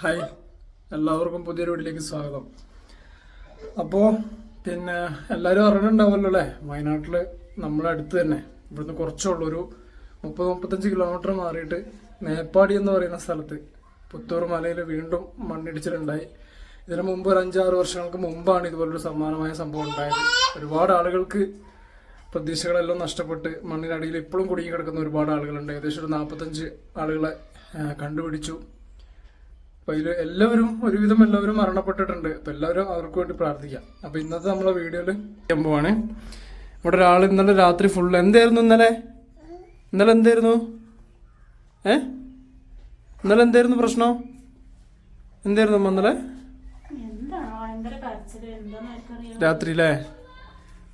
Hi. എല്ലാവർക്കും പുതിയൊരു വീട്ടിലേക്ക് സ്വാഗതം. അപ്പോൾ പിന്നെ എല്ലാവരും അറിഞ്ഞിട്ടുണ്ടാവുമല്ലോ അല്ലേ? വയനാട്ടിൽ നമ്മളെ അടുത്ത് തന്നെ. ഇവിടുന്ന് കുറച്ചുള്ളൂ ഒരു മുപ്പത് മുപ്പത്തഞ്ച് കിലോമീറ്റർ മാറിയിട്ട് മേപ്പാടി എന്ന് പറയുന്ന സ്ഥലത്ത് പുത്തൂർ മലയിൽ വീണ്ടും മണ്ണിടിച്ചിലുണ്ടായി. ഇതിനു മുമ്പ് ഒരു അഞ്ചാറ് വർഷങ്ങൾക്ക് മുമ്പാണ് ഇതുപോലൊരു സമാനമായ സംഭവം ഉണ്ടായത്. ഒരുപാട് ആളുകൾക്ക് പ്രതീക്ഷകളെല്ലാം നഷ്ടപ്പെട്ട് മണ്ണിനടിയിൽ ഇപ്പോഴും കുടുങ്ങി കിടക്കുന്ന ഒരുപാട് ആളുകളുണ്ട്. ഏകദേശം ഒരു നാൽപ്പത്തഞ്ച് ആളുകളെ കണ്ടുപിടിച്ചു. അപ്പൊ ഇതിൽ എല്ലാവരും ഒരുവിധം എല്ലാവരും മരണപ്പെട്ടിട്ടുണ്ട്. അപ്പൊ എല്ലാവരും അവർക്ക് വേണ്ടി പ്രാർത്ഥിക്കാം. അപ്പൊ ഇന്നത്തെ നമ്മളെ വീഡിയോയിൽ ചെയ്യുമ്പോഴാണ് ഇവിടെ ഒരാൾ ഇന്നലെ രാത്രി ഫുള്ള് എന്തായിരുന്നു ഇന്നലെ? ഇന്നലെ എന്തായിരുന്നു? ഏ? ഇന്നലെ എന്തായിരുന്നു പ്രശ്നം? എന്തായിരുന്നു അമ്മ ഇന്നലെ? രാത്രി അല്ലേ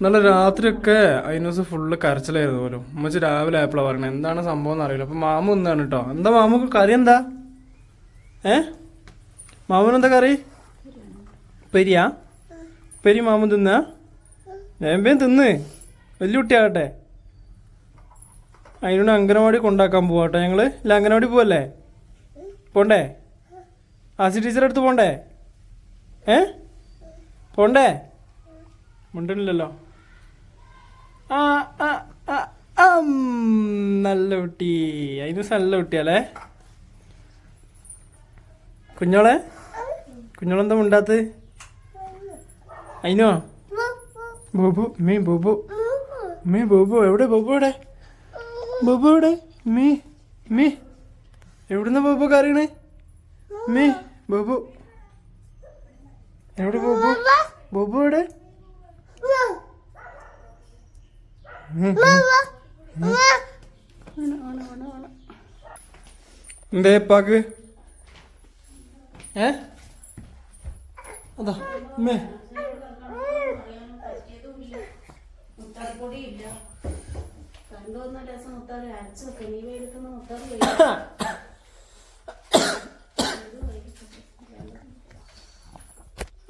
ഇന്നലെ രാത്രിയൊക്കെ അതിന് ദിവസം ഫുള്ള് കരച്ചിലായിരുന്നു പോലും. ഉമ്മച്ച് രാവിലെ ആയപ്പോഴാണ് പറഞ്ഞത് എന്താണ് സംഭവം എന്ന് അറിയില്ല അപ്പൊ മാമു ഒന്നാണ് കേട്ടോ എന്താ മാമുക്ക് കറി എന്താ? ഏ? മാമനെന്താ കറി? പെരിയാ? പെരി മാമൻ തിന്ന? ഞാൻ തിന്ന്. വലിയ കുട്ടിയാകട്ടെ. അതിനോട് അംഗനവാടി കൊണ്ടാക്കാൻ പോവാട്ടെ ഞങ്ങൾ. ഇല്ല അംഗനവാടി പോവല്ലേ? പോണ്ടേ? ആസി ടീച്ചറെ അടുത്ത് പോണ്ടേ? ഏ? പോണ്ടേ? അം, നല്ല കുട്ടി. അതിന് നല്ല കുട്ടിയല്ലേ കുഞ്ഞോളെ കുഞ്ഞോളെന്താ മുണ്ടാത്ത്? അതിനോ ബോബു മീ ബോബു. മീ ബോബു എവിടെ ബോബു എവിടെ ബോബു എവിടെ? മീ മീ. എവിടുന്ന ബോബു കറിയണേ മീ ബോബു. എവിടെ ബോബു? ബോബു എവിടെ? എന്തേ പാക്ക് ഏ? അതാ അമ്മേ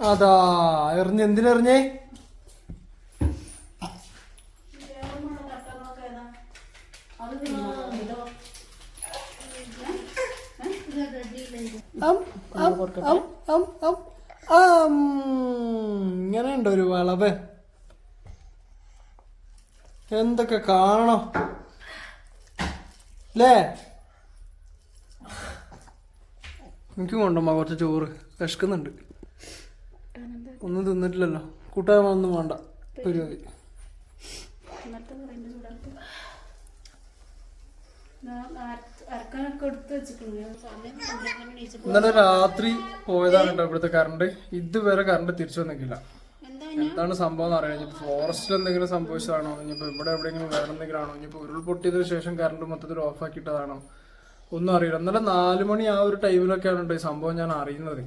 അതാ എറിഞ്ഞ് എന്തിനെറിഞ്ഞേ അത് തിന്നോ ഇതോ അം, അം. ഇങ്ങനെയുണ്ട് ഒരു വളവ്. എന്തൊക്കെ കാണണം? അല്ലേ എനിക്കും കൊണ്ടുമ്മ കുറച്ച് ചോറ്. വിശക്കുന്നുണ്ട്. ഒന്നും തിന്നിട്ടില്ലല്ലോ. കൂട്ടാനൊന്നും വേണ്ട. പരിപാടി. ഇന്നത്തെ ഇന്നലെ രാത്രി പോയതാണ് കേട്ടോ ഇവിടുത്തെ കറണ്ട് ഇതുവരെ കറണ്ട് തിരിച്ചു വന്നിട്ടില്ല. എന്താ എന്താണ് സംഭവം അറിയാം ഫോറസ്റ്റിൽ എന്തെങ്കിലും സംഭവിച്ചതാണോ? ഇനിയിപ്പോ ഇവിടെ എവിടെയെങ്കിലും വേറെ എന്തെങ്കിലും ആണോ? ഇനിയിപ്പോ ഉരുൾപൊട്ടിയതിനു ശേഷം കറണ്ട് മൊത്തത്തിൽ ഓഫ് ആക്കിയിട്ടതാണോ ഒന്നും അറിയില്ല. ഇന്നലെ നാല് മണി ആ ഒരു ടൈമിലൊക്കെയാണ് കേട്ടോ ഈ സംഭവം ഞാൻ അറിയുന്നത്.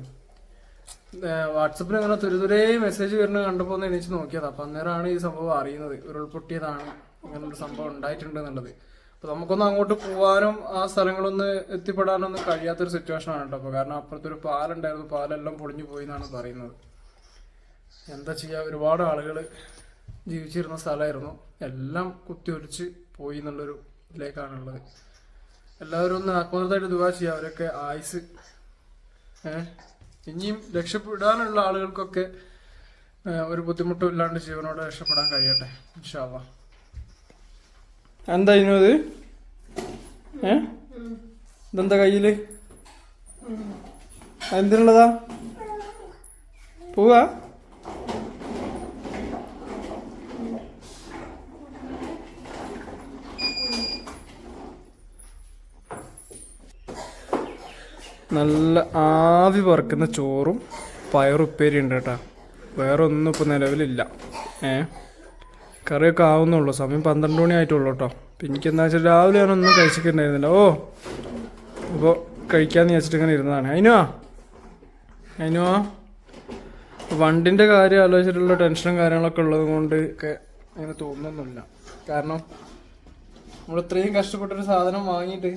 വാട്സപ്പിൽ ഇങ്ങനെ തുരുതുരേ മെസ്സേജ് വരുന്നത് കണ്ടപ്പോൾ ഒന്ന് എണീച്ച് നോക്കിയത്. അപ്പൊ അന്നേരമാണ് ഈ സംഭവം അറിയുന്നത്. ഉരുൾപൊട്ടിയതാണ് ഇങ്ങനെ ഒരു സംഭവം ഉണ്ടായിട്ടുണ്ട് എന്നുള്ളത്. അപ്പൊ നമുക്കൊന്നും അങ്ങോട്ട് പോകാനും ആ സ്ഥലങ്ങളൊന്ന് എത്തിപ്പെടാനൊന്നും കഴിയാത്തൊരു സിറ്റുവേഷൻ ആണ് കേട്ടോ അപ്പൊ കാരണം അപ്പുറത്തൊരു പാലുണ്ടായിരുന്നു. പാലെല്ലാം പൊളിഞ്ഞു പോയി എന്നാണ് പറയുന്നത്. എന്താ ചെയ്യുക ഒരുപാട് ആളുകൾ ജീവിച്ചിരുന്ന സ്ഥലമായിരുന്നു. എല്ലാം കുത്തി ഒലിച്ച് പോയി എന്നുള്ളൊരു ഇതിലേക്കാണുള്ളത്. എല്ലാവരും ഒന്ന് ആത്മാർത്ഥമായിട്ട് ദുവാ ചെയ്യുക അവരൊക്കെ ആയുസ് ഇനിയും രക്ഷപ്പെടാനുള്ള ആളുകൾക്കൊക്കെ ഒരു ബുദ്ധിമുട്ടും ഇല്ലാണ്ട് ജീവനോടെ രക്ഷപ്പെടാൻ കഴിയട്ടെ. ഇൻഷാല്ല എന്താ അത്? ഏ? ഇതെന്താ കയ്യിൽ? എന്തിനുള്ളതാ പോവാ. നല്ല ആവി പറക്കുന്ന ചോറും പയറുപ്പേരി ഉണ്ട് കേട്ടോ. വേറെ ഒന്നും നിലവിലില്ല. ഏ? കറിയൊക്കെ ആവുന്നുള്ളൂ. സമയം പന്ത്രണ്ട് മണി ആയിട്ടുള്ളൂ കേട്ടോ. അപ്പം എനിക്കെന്താ വെച്ചാൽ രാവിലെ ഞാനൊന്നും കഴിച്ചിട്ടുണ്ടായിരുന്നില്ല. ഓ അപ്പോൾ കഴിക്കാമെന്ന് വിചാരിച്ചിട്ട് ഇങ്ങനെ ഇരുന്നതാണ്. അതിനുവാ അതിനുവാ വണ്ടിന്റെ കാര്യം ആലോചിച്ചിട്ടുള്ള ടെൻഷനും കാര്യങ്ങളൊക്കെ ഉള്ളത് കൊണ്ട് ഒക്കെ അങ്ങനെ തോന്നുന്നില്ല കാരണം നമ്മൾ ഇത്രയും കഷ്ടപ്പെട്ടൊരു സാധനം വാങ്ങിയിട്ട്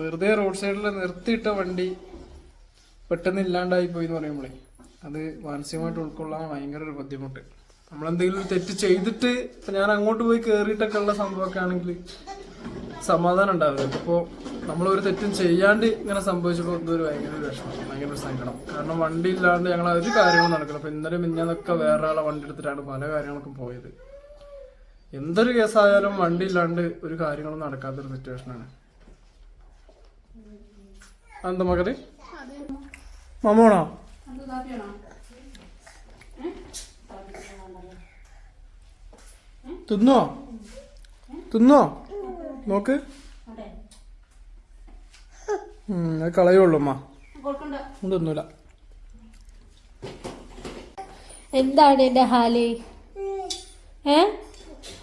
വെറുതെ റോഡ് സൈഡിൽ നിർത്തിയിട്ട വണ്ടി പെട്ടെന്ന് ഇല്ലാണ്ടായി പോയി എന്ന് പറയുമ്പോഴേ അത് മാനസികമായിട്ട് ഉൾക്കൊള്ളാൻ ഭയങ്കര ഒരു ബുദ്ധിമുട്ട്. നമ്മളെന്തെങ്കിലും തെറ്റ് ചെയ്തിട്ട് ഞാൻ അങ്ങോട്ട് പോയി കയറിയിട്ടൊക്കെ ഉള്ള സംഭവമൊക്കെ ആണെങ്കിൽ സമാധാനം ഉണ്ടാവില്ല. ഇപ്പോൾ നമ്മളൊരു തെറ്റും ചെയ്യാണ്ട് ഇങ്ങനെ സംഭവിച്ചപ്പോൾ ഇതൊരു ഭയങ്കര ഒരു വിഷമം ഭയങ്കര ഒരു സങ്കടം. കാരണം വണ്ടി ഇല്ലാണ്ട് ഞങ്ങൾ ഒരു കാര്യങ്ങളും നടക്കണം അപ്പം ഇന്നലെ മിഞ്ഞാന്നൊക്കെ വേറെ ആളെ വണ്ടി എടുത്തിട്ടാണ് പല കാര്യങ്ങൾക്കും പോയത്. എന്തൊരു കേസായാലും വണ്ടി ഇല്ലാണ്ട് ഒരു കാര്യങ്ങളും നടക്കാത്തൊരു സിറ്റുവേഷനാണ് എന്താ മകര് മമ്മോണോ അത് കാപ്പിയാണോ തിന്നോ? തിന്നോ? നോക്ക്. അതെ കളയുള്ളൂ അമ്മ എന്താണ് എന്റെ ഹാൽ? ഏ?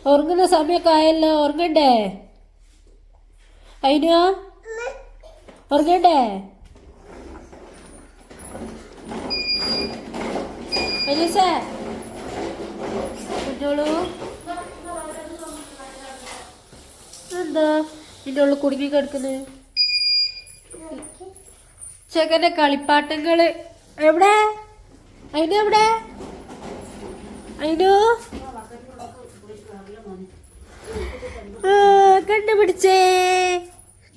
ഉറങ്ങുന്ന സമയമൊക്കെ ആയല്ലോ ഉറങ്ങണ്ടേ? അതിനോ ഉറങ്ങണ്ടേ? അനുസേ കുഞ്ഞോളൂ. എന്താ? നിന്റെ ഉള്ളിൽ കുടുങ്ങി കിടക്കുന്നത് ചെക്കന്റെ കളിപ്പാട്ടങ്ങൾ. എവിടെ? അതിന്റെ എവിടെ? ആ, കണ്ടുപിടിച്ചേ.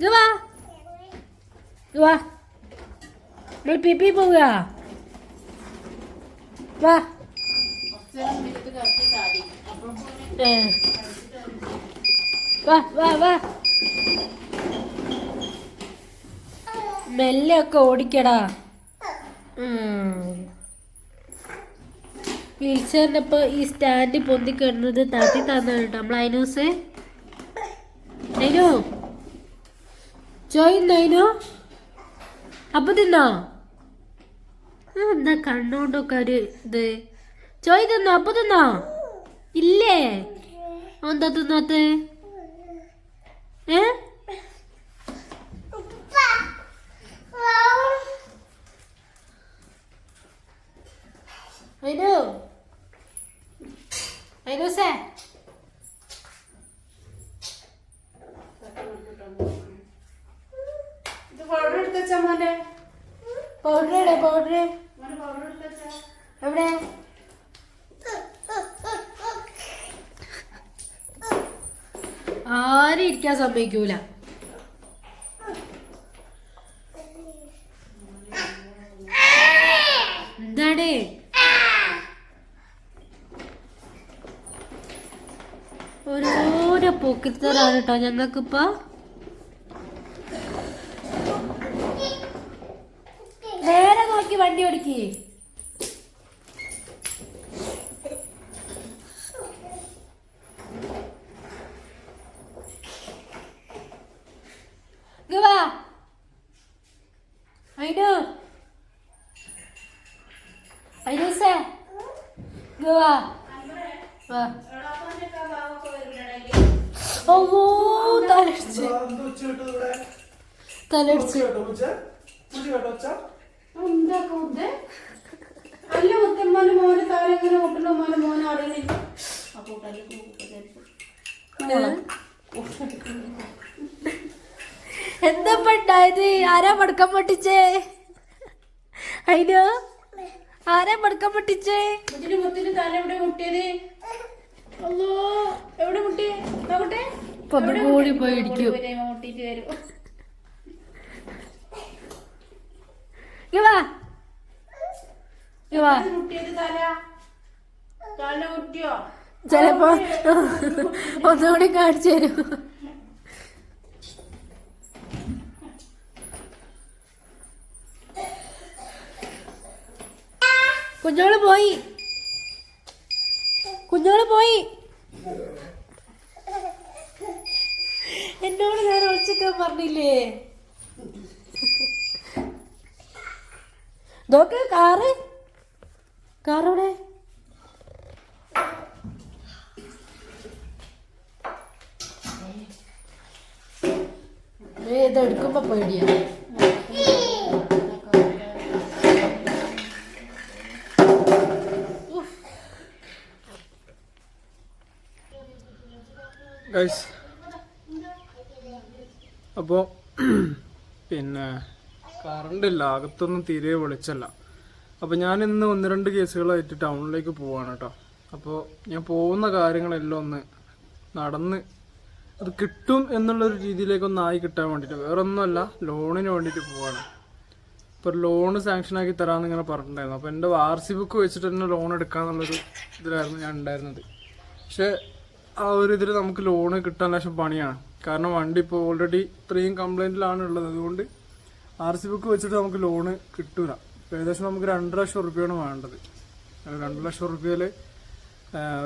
വാ. വാ. പിപ്പി പോവുക. വാ. ഏ. വാ വാ വാ. മെല്ലെ ഒക്കെ ഓടിക്കടാ വീൽ ചെയറിനപ്പോ ഈ സ്റ്റാൻഡ് പൊന്തി കിടന്നത് താത്തി തന്നാണ് നമ്മൾ അതിനൂസ് നൈനു ചോയിന്ന് നൈനു അപ്പൊ തിന്നോ? എന്താ കണ്ണോണ്ടൊക്കെ ഒരു ഇത്. ചോയ് തിന്നോ? അപ്പൊ തിന്നോ? ഇല്ലേ? എന്താ തിന്നാത്ത? ഏ അതിനു അതിനൂസേ ഇത് പൗഡർ എടുത്തുവെച്ചാ മോനെ പൗഡർ എവിടെ പൗഡർ മോനെ പൗഡർ എടുത്തുവെച്ചാ എവിടെ ആരും ഇരിക്കാൻ സമ്മതിക്കൂല. എന്താണ് ഓരോരോ പൊക്കിത്തരാണ് കേട്ടോ ഞങ്ങൾക്കിപ്പോ നേരെ നോക്കി വണ്ടി ഓടിക്കേ ഇങ്ങ് വാ അയിനു അയിനൂസേ ഇങ്ങ് വാ വാ ഓ തലടിച്ച്. തലടിച്ച്. അല്ല മുത്തമ്മോന് മോന് ആരാ പടക്കം പൊട്ടിച്ചേ? അയിനോ ആരാ പടക്കം പൊട്ടിച്ചേ? മുത്തിന് മുത്തിന് തല എവിടെ മുട്ടിയത്? എവിടെ മുട്ടി? നോക്കട്ടെ പോയി ഇടിക്കും മുട്ടിട്ട് വരും ചെലപ്പോ ഒന്നുകൂടി കാണിച്ചു തരും. കുഞ്ഞോൾ പോയി. കുഞ്ഞോൾ പോയി. എന്നോട് ഞാൻ ഒളിച്ചൊക്കെ പറഞ്ഞില്ലേ? നോക്ക് കാറ്? കാറോടെ ഇതെടുക്കുമ്പോ പേടിയാ. ഗൈസ് അപ്പോൾ പിന്നെ കറണ്ട് ഇല്ല. അകത്തൊന്നും തീരെ വിളിച്ചല്ല. അപ്പോൾ ഞാൻ ഇന്ന് ഒന്ന് രണ്ട് കേസുകളായിട്ട് ടൗണിലേക്ക് പോവാണ് കേട്ടോ അപ്പോൾ ഞാൻ പോകുന്ന കാര്യങ്ങളെല്ലാം ഒന്ന് നടന്ന് അത് കിട്ടും എന്നുള്ളൊരു രീതിയിലേക്കൊന്ന് ആയി കിട്ടാൻ വേണ്ടിയിട്ട് വേറെ ഒന്നുമല്ല ലോണിന് വേണ്ടിയിട്ട് പോവാണ്. ഇപ്പോൾ ഒരു ലോണ് സാങ്ഷൻ ആക്കി തരാമെന്ന് ഇങ്ങനെ പറഞ്ഞിട്ടുണ്ടായിരുന്നു. അപ്പോൾ എന്റെ ആർ സി ബുക്ക് വെച്ചിട്ട് തന്നെ ലോൺ എടുക്കാമെന്നുള്ളൊരു ഇതിലായിരുന്നു ഞാൻ ഉണ്ടായിരുന്നത്. പക്ഷേ ആ ഒരു ഇതിൽ നമുക്ക് ലോണ് കിട്ടാൻ ലക്ഷം പണിയാണ്. കാരണം വണ്ടി ഇപ്പോൾ ഓൾറെഡി ഇത്രയും കംപ്ലൈന്റിലാണ് ഉള്ളത്. അതുകൊണ്ട് ആർ സി ബുക്ക് വെച്ചിട്ട് നമുക്ക് ലോണ് കിട്ടൂല. ഏകദേശം നമുക്ക് രണ്ട് ലക്ഷം റുപ്യാണ് വേണ്ടത്. രണ്ട് ലക്ഷം റുപ്യയിൽ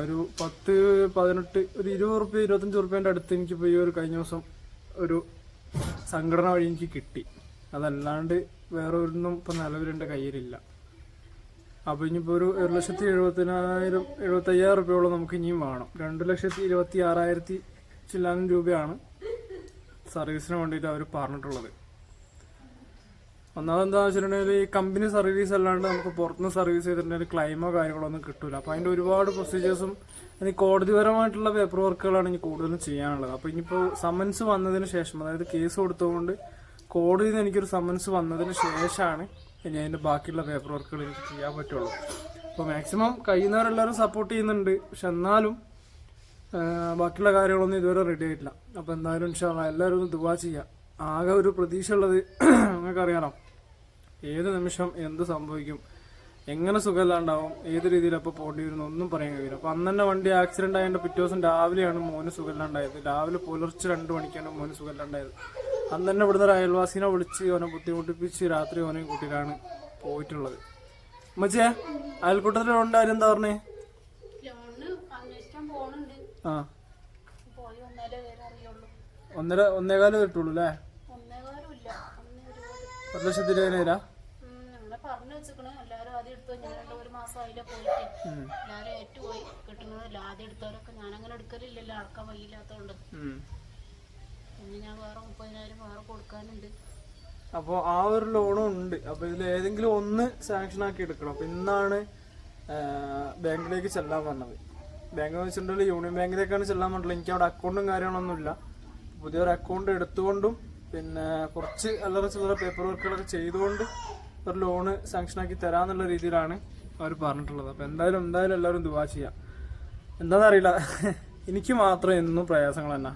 ഒരു പത്ത് പതിനെട്ട് ഒരു ഇരുപത് റുപ്യ ഇരുപത്തഞ്ച് റുപ്യേന്റെ അടുത്ത് എനിക്കിപ്പോൾ ഈ ഒരു കഴിഞ്ഞ ദിവസം ഒരു സംഘടന വഴി എനിക്ക് കിട്ടി. അതല്ലാണ്ട് വേറെ ഒന്നും ഇപ്പം എന്റെ കയ്യിലില്ല. അപ്പോൾ ഇനിയിപ്പോൾ ഒരു ഒരു ലക്ഷത്തി എഴുപത്തിനായിരം എഴുപത്തയ്യായിരം റുപ്യോളം നമുക്ക് ഇനിയും വേണം. രണ്ട് ലക്ഷത്തി ഇരുപത്തി ആറായിരത്തി ചില്ലാനും രൂപയാണ് സർവീസിന് വേണ്ടിയിട്ട് അവർ പറഞ്ഞിട്ടുള്ളത്. ഒന്നാമത് എന്താ വെച്ചിട്ടുണ്ടെങ്കിൽ ഈ കമ്പനി സർവീസ് അല്ലാണ്ട് നമുക്ക് പുറത്തുനിന്ന് സർവീസ് ചെയ്തിട്ടുണ്ടെങ്കിൽ ക്ലൈമോ കാര്യങ്ങളോ ഒന്നും കിട്ടൂല. അപ്പോൾ അതിന്റെ ഒരുപാട് പ്രൊസീജിയേഴ്സും ഇനി കോടതിപരമായിട്ടുള്ള പേപ്പർ വർക്കുകളാണ് ഇനി കൂടുതലും ചെയ്യാനുള്ളത്. അപ്പോൾ ഇനിയിപ്പോൾ സമൻസ് വന്നതിന് ശേഷം അതായത് കേസ് കൊടുത്തുകൊണ്ട് കോടതിയിൽ നിന്ന് എനിക്കൊരു സമൻസ് വന്നതിന് ശേഷമാണ് ഇനി അതിന്റെ ബാക്കിയുള്ള പേപ്പർ വർക്കുകൾ എനിക്ക് ചെയ്യാൻ പറ്റുള്ളൂ. അപ്പോൾ മാക്സിമം കഴിയുന്നവരെല്ലാവരും സപ്പോർട്ട് ചെയ്യുന്നുണ്ട്. പക്ഷെ എന്നാലും ബാക്കിയുള്ള കാര്യങ്ങളൊന്നും ഇതുവരെ റെഡി ആയിട്ടില്ല. അപ്പോൾ എന്തായാലും ഷാ എല്ലാവരും ഒന്ന് ദുവാ ചെയ്യുക ആകെ ഒരു പ്രതീക്ഷ ഉള്ളത് നിങ്ങൾക്കറിയാലോ ഏത് നിമിഷം എന്ത് സംഭവിക്കും എങ്ങനെ സുഖമില്ലാണ്ടാവും ഏത് രീതിയിൽ അപ്പോൾ പോകേണ്ടി വരുന്നു ഒന്നും പറയാൻ കഴിയില്ല. അപ്പോൾ അന്ന് തന്നെ വണ്ടി ആക്സിഡന്റ് ആയതിന്റെ പിറ്റേ ദിവസം രാവിലെയാണ് മോന് സുഖമില്ലാണ്ടായത്. രാവിലെ പുലർച്ചെ രണ്ട് മണിക്കാണ് മോന് സുഖമില്ലാണ്ടായത്. അന്ന് തന്നെ ഇവിടുന്ന് ഒരു അയൽവാസിനെ വിളിച്ച് ഓനെ ബുദ്ധിമുട്ടിപ്പിച്ച് രാത്രി ഓനെ കൂട്ടിയിട്ടാണ് പോയിട്ടുള്ളത്. മച്ചേ അയൽക്കൂട്ടത്തിലുണ്ട് ഉണ്ടായാലും എന്താ പറഞ്ഞേ? ആ. ഒന്നര ഒന്നേകാൽ കിട്ടുള്ളൂ അല്ലേ? ഒരു ലക്ഷത്തി ഇരുപതിനായിരം ഉം, പറഞ്ഞു വെച്ചിക്കണ്. എല്ലാവരും ആദ്യം എടുത്തോ. ഞാൻ രണ്ട് ഒരു മാസം അതിലെ പോയിട്ട്. എല്ലാവരും ഏറ്റുപോയി കിട്ടുന്നതല്ല ആദ്യം എടുത്തവരൊക്കെ ഞാൻ അങ്ങനെ എടുക്കലില്ലല്ലോ. അടക്കാൻ വയ്യില്ലാത്തോണ്ട്. വേറെ കൊടുക്കാനുണ്ട്. ആ ഒരു ലോണും ഉണ്ട്. അപ്പോൾ ഇതിൽ ഏതെങ്കിലും ഒന്ന് സാങ്ഷൻ ആക്കി എടുക്കണം. അപ്പോൾ ഇന്നാണ് ബാങ്കിലേക്ക് ചെല്ലാൻ പറഞ്ഞത് ബാങ്ക് എന്ന് വെച്ചിട്ടുണ്ടെങ്കിൽ യൂണിയൻ ബാങ്കിലേക്കാണ് ചെല്ലാൻ പറഞ്ഞത് എനിക്ക് അവിടെ അക്കൗണ്ടും കാര്യങ്ങളൊന്നുമില്ല പുതിയൊരു അക്കൗണ്ട് എടുത്തുകൊണ്ടും പിന്നെ കുറച്ച് അല്ലറ ചില്ലറ പേപ്പർ വർക്കുകളൊക്കെ ചെയ്തുകൊണ്ട് ഒരു ലോണ് സാങ്ഷൻ ആക്കി തരാന്നുള്ള രീതിയിലാണ് അവർ പറഞ്ഞിട്ടുള്ളത്. അപ്പോൾ എന്തായാലും എന്തായാലും എല്ലാവരും ദുവാ ചെയ്യാം. എന്താണെന്നറിയില്ല എനിക്ക് മാത്രം എന്നും പ്രയാസങ്ങൾ തന്നെ.